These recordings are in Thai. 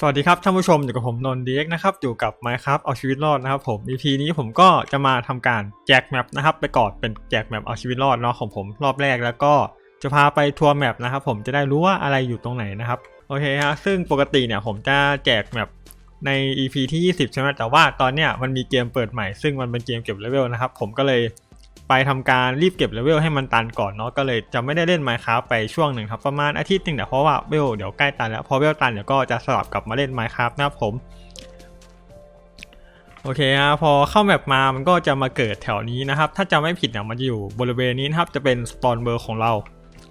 สวัสดีครับท่านผู้ชมอยู่กับผมนนท์ดีเอ็กนะครับอยู่กับ Minecraft เอาชีวิตรอดนะครับผม EP นี้ผมก็จะมาทำการแจกแมปนะครับไปก่อนเป็นแจกแมปเอาชีวิตรอดเนาะของผมรอบแรกแล้วก็จะพาไปทัวร์แมปนะครับผมจะได้รู้ว่าอะไรอยู่ตรงไหนนะครับโอเคฮะซึ่งปกติเนี่ยผมจะแจกแมปใน EP ที่ 20 ใช่ไหมแต่ว่าตอนเนี้ยมันมีเกมเปิดใหม่ ซึ่งมันเป็นเกมเก็บเลเวลนะครับผมก็เลย ไปทำการรีบเก็บเลเวลให้มันตันก่อนเนาะก็เลยจะไม่ได้เล่น Minecraft ไปช่วงหนึ่งครับประมาณอาทิตย์หนึ่งแต่เพราะว่าเวลเดี๋ยวใกล้ตันแล้วพอเวลตันเดี๋ยวก็จะสลับกลับมาเล่น Minecraft นะครับผมโอเคฮะพอเข้าแมปมามันก็จะมาเกิดแถวนี้นะครับ ถ้าจำไม่ผิดเนี่ยมันจะอยู่บริเวณนี้นะครับจะเป็นสปอนเบอร์ของเรา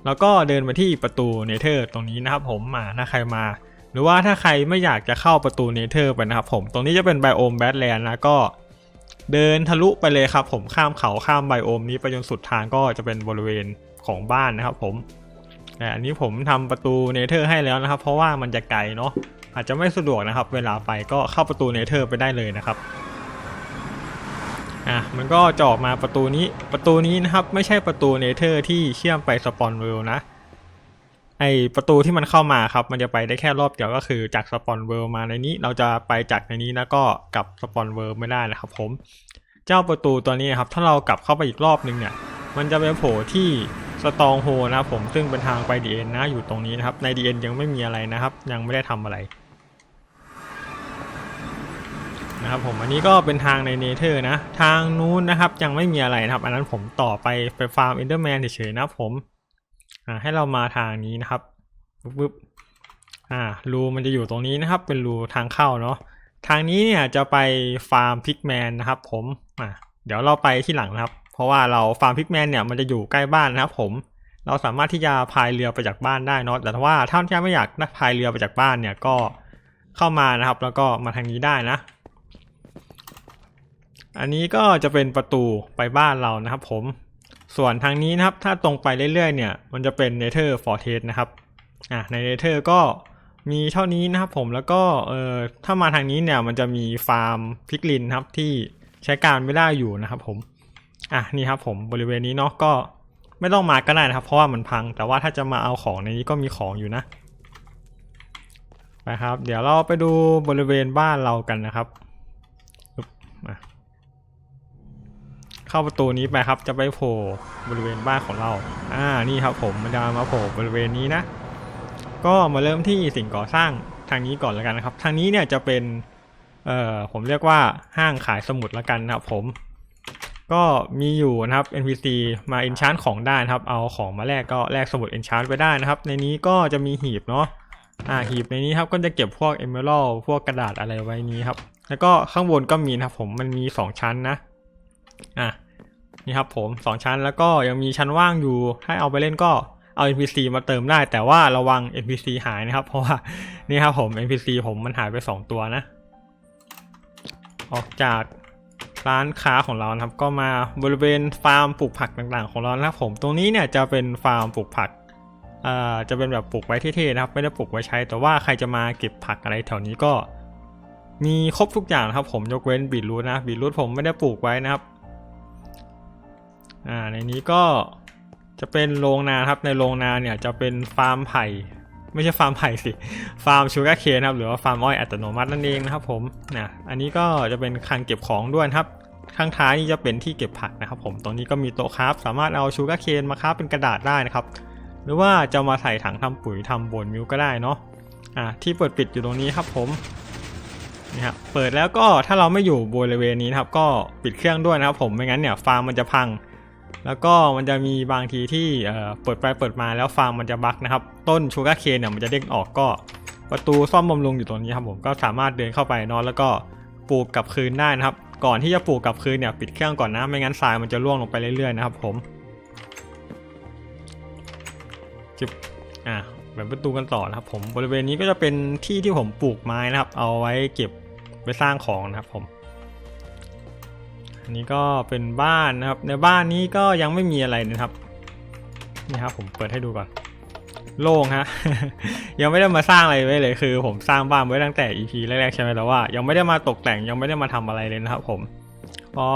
แล้วก็เดินมาที่ประตูเนเธอร์ตรงนี้นะครับผมมาถ้าใครมา หรือว่าถ้าใครไม่อยากจะเข้าประตูเนเธอร์ไปนะครับผมตรงนี้จะเป็นไบโอมแบทแลนด์นะก็ เดินทะลุไปเลยครับผมข้ามเขาข้ามไบโอมนี้ไปจนสุดทางก็จะเป็นบริเวณของบ้านนะครับผมอันนี้ผมทำประตูเนเธอร์ให้แล้วนะครับ เพราะว่ามันจะไกลเนาะอาจจะไม่สะดวกนะครับ เวลาไปก็เข้าประตูเนเธอร์ไปได้เลยนะครับอะมันก็จะออกมาประตูนี้ประตูนี้นะครับ ไม่ใช่ประตูเนเธอร์ที่เชื่อมไปสปอนเวลนะ ไอประตูที่มันเข้ามาครับ มันจะไปได้แค่รอบเดียวก็คือจากสปอนเวลมาในนี้เราจะไปจากในนี้แล้วก็กลับสปอนเวลไม่ได้นะครับผม เจ้าประตูตัวนี้ครับ ถ้าเรากลับเข้าไปอีกรอบนึงเนี่ย มันจะไปโผล่ที่สตองโฮนะผมซึ่งเป็นทางไปดีเอ็นนะอยู่ตรงนี้นะครับ ในดีเอ็นยังไม่มีอะไรนะครับ ยังไม่ได้ทำอะไรนะครับผมอันนี้ก็เป็นทางในเนเธอร์นะ ทางนู้นนะครับยังไม่มีอะไรนะครับ อันนั้นผมต่อไปไปฟาร์มเอนเดอร์แมนเฉยๆนะครับผม อ่าให้เรามาทางนี้นะครับปึ๊บๆอ่ารูมันจะอยู่ตรงนี้นะครับ เป็นรูทางเข้าเนาะทางนี้เนี่ยจะไปฟาร์มพิกแมนนะครับ ผมอ่าเดี๋ยวเราไปที่หลังนะครับ เพราะว่าเราฟาร์มพิกแมนเนี่ยมันจะอยู่ใกล้บ้านนะครับผมเราสามารถที่จะพายเรือไปจากบ้านได้เนาะแต่ว่าถ้าท่านไม่อยากพายเรือไปจากบ้านเนี่ยก็เข้ามานะครับ แล้วก็มาทางนี้ได้นะ อันนี้ก็จะเป็นประตูไปบ้านเรานะครับ ผม ส่วนทางนี้นะครับถ้าตรงไปเรื่อยๆเนี่ยมันจะเป็น Nether Fortress นะครับอะใน Nether ก็มีเท่านี้นะครับผมแล้วก็เอ่อถ้ามาทางนี้เนี่ยมันจะมีฟาร์มพิกลินครับที่ใช้การไม่ได้อยู่นะครับผมอะนี่ครับผมบริเวณนี้เนาะก็ไม่ต้องมาก็ได้นะครับ เพราะว่ามันพัง แต่ว่าถ้าจะมาเอาของในนี้ก็มีของอยู่นะไปครับ เดี๋ยวเราไปดูบริเวณบ้านเรากันนะครับปึ๊บมา เข้าประตูนี้ไปครับ จะไปโผล่บริเวณบ้านของเรา อ่า นี่ครับผมมันจะมาโผล่บริเวณนี้นะ ก็มาเริ่มที่สิ่งก่อสร้างทางนี้ก่อนแล้วกันนะครับ ทางนี้เนี่ยจะเป็น เอ่อ ผมเรียกว่าห้างขายสมุดแล้วกันนะครับผม ก็มีอยู่นะครับ NPC มา enchant ของได้นะครับ เอาของมาแลกก็แลกสมุด enchant ไปได้นะครับ ในนี้ก็จะมีหีบเนาะ อ่า หีบในนี้ครับ ก็จะเก็บพวก emerald พวกกระดาษอะไรไว้นี้ครับ แล้วก็ข้างบนก็มีนะครับผม มันมีสองชั้นนะ อะนี่ครับผมสองชั้นแล้วก็ยังมีชั้นว่างอยู่ ถ้าเอาไปเล่นก็เอา NPC มาเติมได้ แต่ว่าระวัง NPC หายนะครับ เพราะว่านี่ครับผม NPC ผมมันหายไปสองตัวนะ ออกจากร้านค้าของเรานะครับ ก็มาบริเวณฟาร์มปลูกผักต่างๆ ของเรานะครับผมตรงนี้เนี่ยจะเป็นฟาร์มปลูกผักอ่าจะเป็นแบบปลูกไว้เท่ๆนะครับ ไม่ได้ปลูกไว้ใช้ แต่ว่าใครจะมาเก็บผักอะไรแถวนี้ก็ มีครบทุกอย่างครับผมยกเว้นบีทรูทนะบีทรูทผมไม่ได้ปลูกไว้นะครับ อ่าในนี้ก็จะเป็นโรงนาครับในโรงนาเนี่ยจะเป็นฟาร์มไผ่ไม่ใช่ฟาร์มไผ่สิฟาร์มชูการ์เคนครับหรือว่าฟาร์มอ้อยอัตโนมัตินั่นเองนะครับผมนะอันนี้ก็จะเป็นคลังเก็บของด้วยครับข้างท้ายนี่จะเป็นที่เก็บผักนะครับผมตรงนี้ก็มีโต๊ะครับสามารถเอาชูการ์เคนมาครับเป็นกระดาษได้นะครับ หรือว่าจะมาใส่ถังทำปุ๋ยทำโบนมิลก็ได้เนาะอ่าที่เปิดปิดอยู่ตรงนี้ครับผมนี่ครับเปิดแล้วก็ถ้าเราไม่อยู่บริเวณนี้นะครับก็ปิดเครื่องด้วยนะครับผมไม่งั้นเนี่ยฟาร์มมันจะพัง แล้วก็มันจะมีบางทีที่เปิดไปเปิดมาแล้วฟาร์มมันจะบั๊กนะครับ ต้นชูการ์เคนเนี่ยมันจะเด้งออกก็ประตูซ่อมบำรุงอยู่ตรงนี้ครับผมก็สามารถเดินเข้าไปนอนแล้วก็ปลูกกลับคืนได้นะครับ ก่อนที่จะปลูกกลับคืนเนี่ยปิดเครื่องก่อนนะ ไม่งั้นทรายมันจะร่วงลงไปเรื่อยๆนะครับผมจิบอะแบบประตูกันต่อนะครับผมบริเวณนี้ก็จะเป็นที่ที่ผมปลูกไม้นะครับ เอาไว้เก็บไปสร้างของนะครับผม อันนี้ก็เป็นบ้านนะครับ ในบ้านนี้ก็ยังไม่มีอะไรนะครับนี่ครับผมเปิดให้ดูก่อน โล่งฮะ ยังไม่ได้มาสร้างอะไรไว้เลยคือ ผมสร้างบ้านไว้ตั้งแต่ EP แรกๆใช่ไหมแต่ว่า ยังไม่ได้มาตกแต่งยังไม่ได้มาทำอะไรเลยนะครับ ผมเพราะ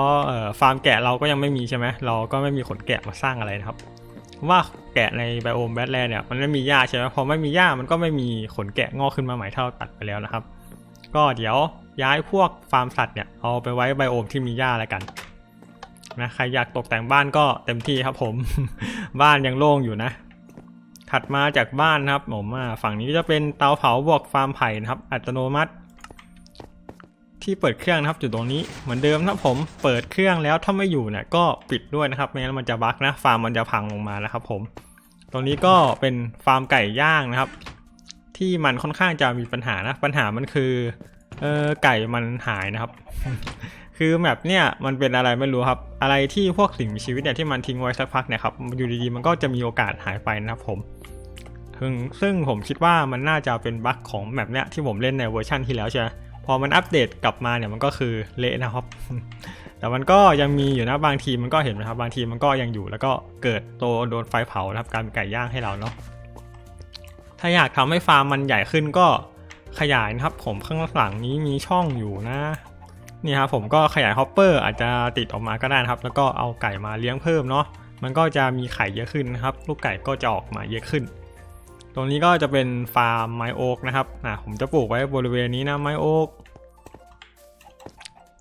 ฟาร์มแกะเราก็ยังไม่มีใช่ไหมเราก็ไม่มีขนแกะมาสร้างอะไรนะครับ ว่าแกะในไบโอมแบทแลนด์เนี่ยมันไม่มีหญ้าใช่ไหมพอไม่มีหญ้ามันก็ไม่มีขนแกะงอกขึ้นมาใหม่เท่าตัดไปแล้วนะครับ ก็เดี๋ยว ย้ายพวกฟาร์มสัตว์เนี่ยเอาไปไว้ไบโอมที่มีหญ้าแล้วกันนะใครอยากตกแต่งบ้านก็เต็มที่ครับผม บ้านยังโล่งอยู่นะ ถัดมาจากบ้านนะครับผมฝั่งนี้จะเป็นเตาเผาบวกฟาร์มไผ่นะครับ อัตโนมัติ ที่เปิดเครื่องนะครับอยู่ตรงนี้เหมือนเดิมนะผมเปิดเครื่องแล้วถ้าไม่อยู่เนี่ยก็ปิดด้วยนะครับไม่งั้นมันจะบั๊กนะ ฟาร์มมันจะพังลงมานะครับผม ตรงนี้ก็เป็นฟาร์มไก่ย่างนะครับ ที่มันค่อนข้างจะมีปัญหานะปัญหามันคือ เออไก่มันหายนะครับ คือแบบเนี่ยมันเป็นอะไรไม่รู้ครับ อะไรที่พวกสิ่งมีชีวิตเนี่ยที่มันทิ้งไว้สักพักเนี่ยครับอยู่ดีๆมันก็จะมีโอกาสหายไปนะครับผมซึ่งซึ่งผมคิดว่ามันน่าจะเป็นบั๊กของแบบเนี้ยที่ผมเล่นในเวอร์ชันที่แล้วใช่ไหมพอมันอัปเดตกลับมาเนี่ยมันก็คือเละนะครับ แต่มันก็ยังมีอยู่นะบางทีมันก็เห็นนะครับบางทีมันก็ยังอยู่แล้วก็เกิดโตโดนไฟเผานะครับการไก่ย่างให้เราเนาะถ้าอยากทำให้ฟาร์มมันใหญ่ขึ้นก็ ขยายนะครับผมข้างหลังนี้มีช่องอยู่นะนี่ครับผมก็ขยายฮอปเปอร์อาจจะติดออกมาก็ได้นะครับ แล้วก็เอาไก่มาเลี้ยงเพิ่มเนาะมันก็จะมีไข่เยอะขึ้นนะครับ ลูกไก่ก็จะออกมาเยอะขึ้น ตรงนี้ก็จะเป็นฟาร์มไมโอกนะครับอะผมจะปลูกไว้บริเวณนี้นะไมโอก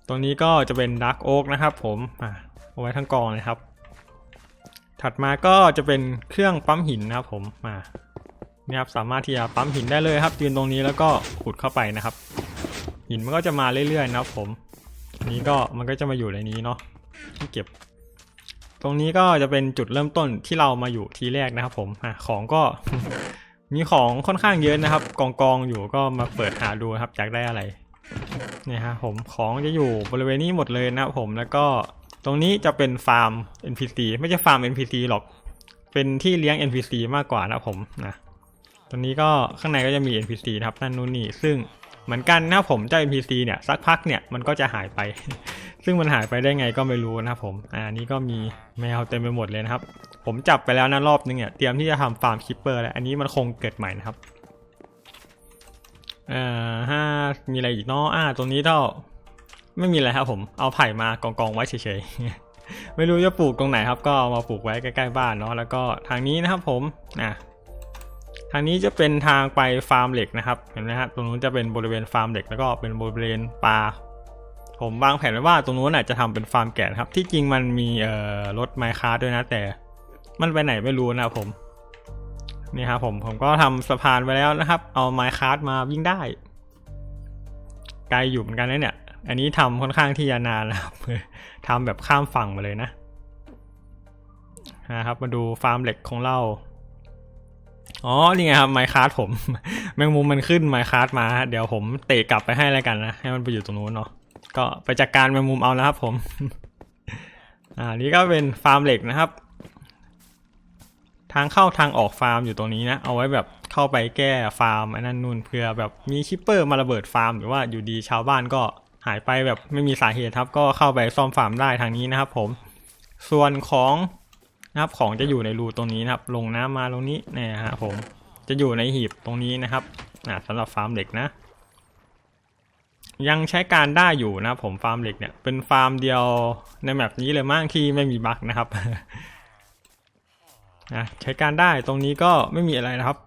ตรงนี้ก็จะเป็นดักโอกนะครับ ผมอะเอาไว้ทั้งกองเลยครับ ถัดมาก็จะเป็นเครื่องปั๊มหินนะครับผมมา นี่ครับสามารถที่จะปั๊มหินได้เลยครับยืนตรงนี้แล้วก็ขุดเข้าไปนะครับ หินมันก็จะมาเรื่อยๆนะครับผมนี้ก็มันก็จะมาอยู่ในนี้เนาะที่เก็บ ตรงนี้ก็จะเป็นจุดเริ่มต้นที่เรามาอยู่ทีแรกนะครับ ผมอะของก็มีของค่อนข้างเยอะนะครับ กองกองอยู่ก็มาเปิดหาดูครับอยากได้อะไรเนี่ยฮะผมของจะอยู่บริเวณนี้หมดเลยนะครับผมแล้วก็ตรงนี้จะเป็นฟาร์ม NPC ไม่ใช่ฟาร์ม NPC หรอก เป็นที่เลี้ยง NPC มากกว่านะครับผมนะ ตรงนี้ก็ข้างในก็จะมี NPC นะครับนั่นนู่นนี่ซึ่งเหมือนกันนะครับผมเจ้า NPC เนี่ยสักพักเนี่ยมันก็จะหายไป ซึ่งมันหายไปได้ไงก็ไม่รู้นะครับผมอ่านี่ก็มีแมวเต็มไปหมดเลยนะครับ ผมจับไปแล้วนะรอบนึงเนี่ยเตรียมที่จะทำฟาร์มคิปเปอร์แล้วอันนี้มันคงเกิดใหม่นะครับอ่อห้ามีอะไรอีกเนาะอ่าตรงนี้เท่าไม่มีอะไรครับผมเอาไผ่มากองกองไว้เฉยๆไม่รู้จะปลูกตรงไหนครับ ก็เอามาปลูกไว้ใกล้ๆบ้านเนาะแล้วก็ทางนี้นะครับผมอะ ทางนี้จะเป็นทางไปฟาร์มเหล็กนะครับเห็นไหมฮะตรงนู้นจะเป็นบริเวณฟาร์มเหล็กแล้วก็เป็นบริเวณปลาผมวางแผนไว้ว่าตรงนู้นน่ะจะทำเป็นฟาร์มแกะนะครับ ที่จริงมันมีเอ่อรถไมค์คาร์ด้วยนะ แต่มันไปไหนไม่รู้นะผมนี่ครับผมผมก็ทำสะพานไว้แล้วนะครับ เอาไมค์คาร์มาวิ่งได้ ไกลอยู่เหมือนกันนะเนี่ย อันนี้ทำค่อนข้างที่จะนานนะครับทำแบบข้ามฝั่งมาเลยนะนะครับมาดูฟาร์มเหล็กของเรา อ๋อ นี่ไงครับไมค์คาร์ผม แมงมุมมันขึ้นไมค์คาร์มา เดี๋ยวผมเตะกลับไปให้แล้วกันนะ ให้มันไปอยู่ตรงนู้นเนาะ ก็ไปจัดการแมงมุมเอานะครับผม อ่า นี่ก็เป็นฟาร์มเหล็กนะครับ ทางเข้าทางออกฟาร์มอยู่ตรงนี้นะ เอาไว้แบบเข้าไปแก้ฟาร์มอันนั้นนู่นเพื่อแบบมีชิปเปอร์มาระเบิดฟาร์มหรือว่าอยู่ดีชาวบ้านก็หายไปแบบไม่มีสาเหตุครับ ก็เข้าไปซ่อมฟาร์มได้ทางนี้นะครับผม ส่วนของ นะครับของจะอยู่ในรูตรงนี้นะครับ ลงน้ำมาตรงนี้เนี่ยฮะผมจะอยู่ในหีบตรงนี้นะครับอ่าสำหรับฟาร์มเหล็กนะ ยังใช้การได้อยู่นะผมฟาร์มเหล็กเนี่ยเป็นฟาร์มเดียวในแมปนี้เลยมั้งที่ไม่มีบั๊กนะครับนะใช้การได้ตรงนี้ก็ไม่มีอะไรนะครับ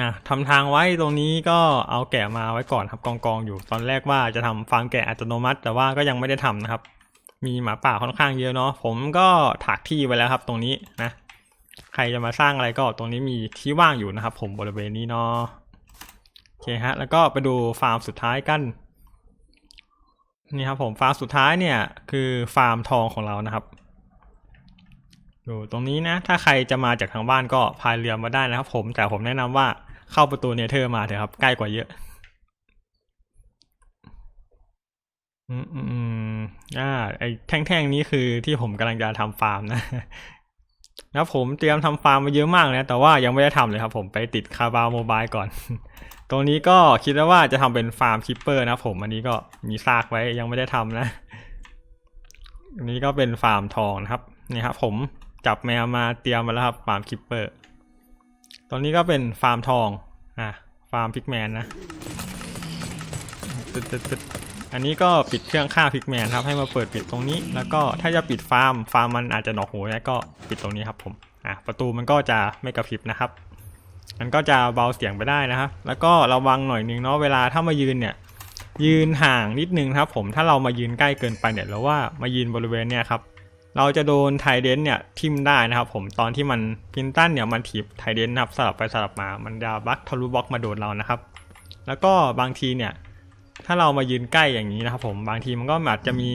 อะทำทางไว้ตรงนี้ก็เอาแกะมาไว้ก่อนครับกองกองอยู่ ตอนแรกว่าจะทำฟาร์มแกะอัตโนมัติ แต่ว่าก็ยังไม่ได้ทำนะครับ มีหมาป่าค่อนข้างเยอะเนาะผมก็ถากที่ไว้แล้วครับ ตรงนี้นะ ใครจะมาสร้างอะไรก็ตรงนี้มีที่ว่างอยู่นะครับ ผมบริเวณนี้เนาะโอเคฮะ แล้วก็ไปดูฟาร์มสุดท้ายกันนี่ครับผมฟาร์มสุดท้ายเนี่ยคือฟาร์มทองของเรานะครับอยู่ตรงนี้นะ ถ้าใครจะมาจากทางบ้านก็พายเรือมาได้นะครับ ผมแต่ผมแนะนำว่าเข้าประตูเนเธอร์มาเถอะครับ ใกล้กว่าเยอะ อืมอืมอ่า ไอแท่งๆนี้คือที่ผมกำลังจะทำฟาร์มนะแล้วผมเตรียมทำฟาร์มมาเยอะมากนะแต่ว่ายังไม่ได้ทำเลยครับผมไปติดคาบาวโมบายก่อน ตรงนี้ก็คิดแล้วว่าจะทำเป็นฟาร์มคิปเปอร์นะผมอันนี้ก็มีซากไว้ยังไม่ได้ทำนะอันนี้ก็เป็นฟาร์มทองนะครับนี่ครับผมจับแมวมาเตรียมมาแล้วครับฟาร์มคิปเปอร์ตรงนี้ก็เป็นฟาร์มทองอะฟาร์มพิกแมนนะตึ๊ดตึ๊ดตึ๊ด อันนี้ก็ปิดเครื่องฆ่าพิกแมนครับให้มาเปิดปิดตรงนี้ แล้วก็ถ้าจะปิดฟาร์มฟาร์มมันอาจจะหนอกหูแล้วก็ปิดตรงนี้ครับผมอะประตูมันก็จะไม่กระพริบนะครับมันก็จะเบาเสียงไปได้นะครับแล้วก็ระวังหน่อยนึงเนาะเวลาถ้ามายืนเนี่ยยืนห่างนิดนึงครับผมถ้าเรามายืนใกล้เกินไปเนี่ยหรือว่ามายืนบริเวณเนี่ยครับเราจะโดนไทเดนเนี่ยทิมได้นะครับผมตอนที่มันพินตันเนี่ยมันถีบไทเดนนะครับสลับไปสลับมา มันจะบักทะลุบล็อกมาโดนเรานะครับ แล้วก็บางทีเนี่ย ถ้าเรามายืนใกล้อย่างนี้นะครับผมบางทีมันก็อาจจะมี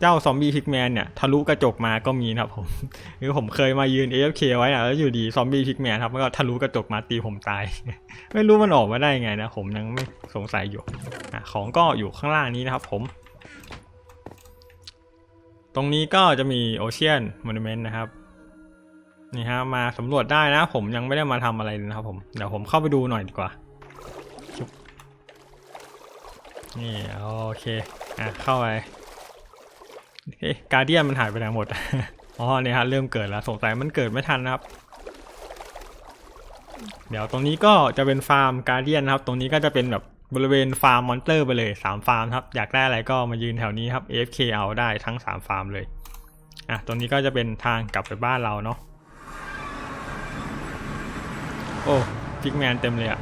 เจ้าซอมบี้พิกแมนเนี่ยทะลุกระจกมาก็มีนะครับผมคือผมเคยมายืน AFK ไว้อะแล้วอยู่ดีซอมบี้พิกแมนครับมันก็ทะลุกระจกมาตีผมตาย ไม่รู้มันออกมาได้ไงนะผมยังไม่สงสัยอยู่อของก็อยู่ข้างล่างนี้นะครับผม ตรงนี้ก็จะมีโอเชียนมอนูเมนต์นะครับนี่ฮะมาสำรวจได้นะผมยังไม่ได้มาทำอะไรเลยนะครับผมเดี๋ยวผมเข้าไปดูหน่อยดีกว่า นี่โอเค อะเข้าไปเอ๊ะการเดียนมันหายไปไหนหมด อ๋อเนี่ยฮะเริ่มเกิดแล้วสงสัยมันเกิดไม่ทันนะครับ เดี๋ยวตรงนี้ก็จะเป็นฟาร์มการเดียนนะครับ ตรงนี้ก็จะเป็นแบบบริเวณฟาร์มมอนเตอร์ไปเลย3ฟาร์มครับ อยากได้อะไรก็มายืนแถวนี้ครับ AFK เอาได้ทั้ง 3 ฟาร์มเลย อะตรงนี้ก็จะเป็นทางกลับไปบ้านเราเนาะ โอ้พิกแมนเต็มเลยอะ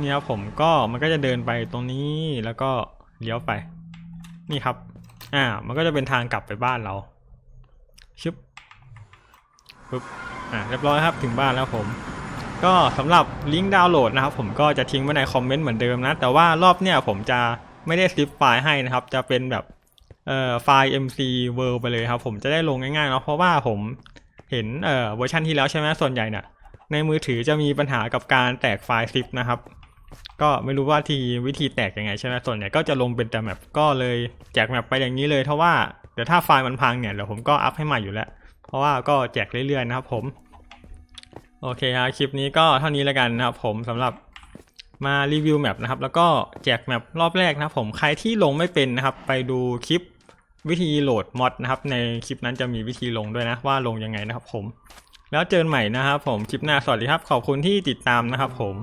นี่ครับผมก็มันก็จะเดินไปตรงนี้แล้วก็เลี้ยวไป นี่ครับ อ่า มันก็จะเป็นทางกลับไปบ้านเราชึบปึ๊บอ่าเรียบร้อยครับถึงบ้านแล้วผม ก็สำหรับลิงก์ดาวน์โหลดนะครับ ผมก็จะทิ้งไว้ในคอมเมนต์เหมือนเดิมนะ แต่ว่ารอบเนี้ยผมจะไม่ได้ซิปไฟล์ให้นะครับ จะเป็นแบบเอ่อไฟล์ mc world ไปเลยครับ ผมจะได้ลงง่ายๆเนาะเพราะว่าผมเห็นเอ่อเวอร์ชันที่แล้วใช่ไหมส่วนใหญ่เนี่ยในมือถือจะมีปัญหากับการแตกไฟล์ซิปนะครับ ก็ไม่รู้ว่าทีวิธีแตกยังไงใช่ไหมส่วนใหญ่ก็จะลงเป็นแต่แมปก็เลยแจกแมปไปอย่างนี้เลยเพราะว่าเดี๋ยวถ้าไฟล์มันพังเนี่ยเดี๋ยวผมก็อัพให้ใหม่อยู่แล้ว เพราะว่าก็แจกเรื่อยๆนะครับผม โอเคครับคลิปนี้ก็เท่านี้แล้วกันนะครับผมสำหรับมารีวิวแมปนะครับแล้วก็แจกแมปรอบแรกนะครับผมใครที่ลงไม่เป็นนะครับ ไปดูคลิปวิธีโหลดมอดนะครับ ในคลิปนั้นจะมีวิธีลงด้วยนะว่าลงยังไงนะครับผม แล้วเจอใหม่นะครับผมคลิปหน้าสวัสดีครับ ขอบคุณที่ติดตามนะครับผม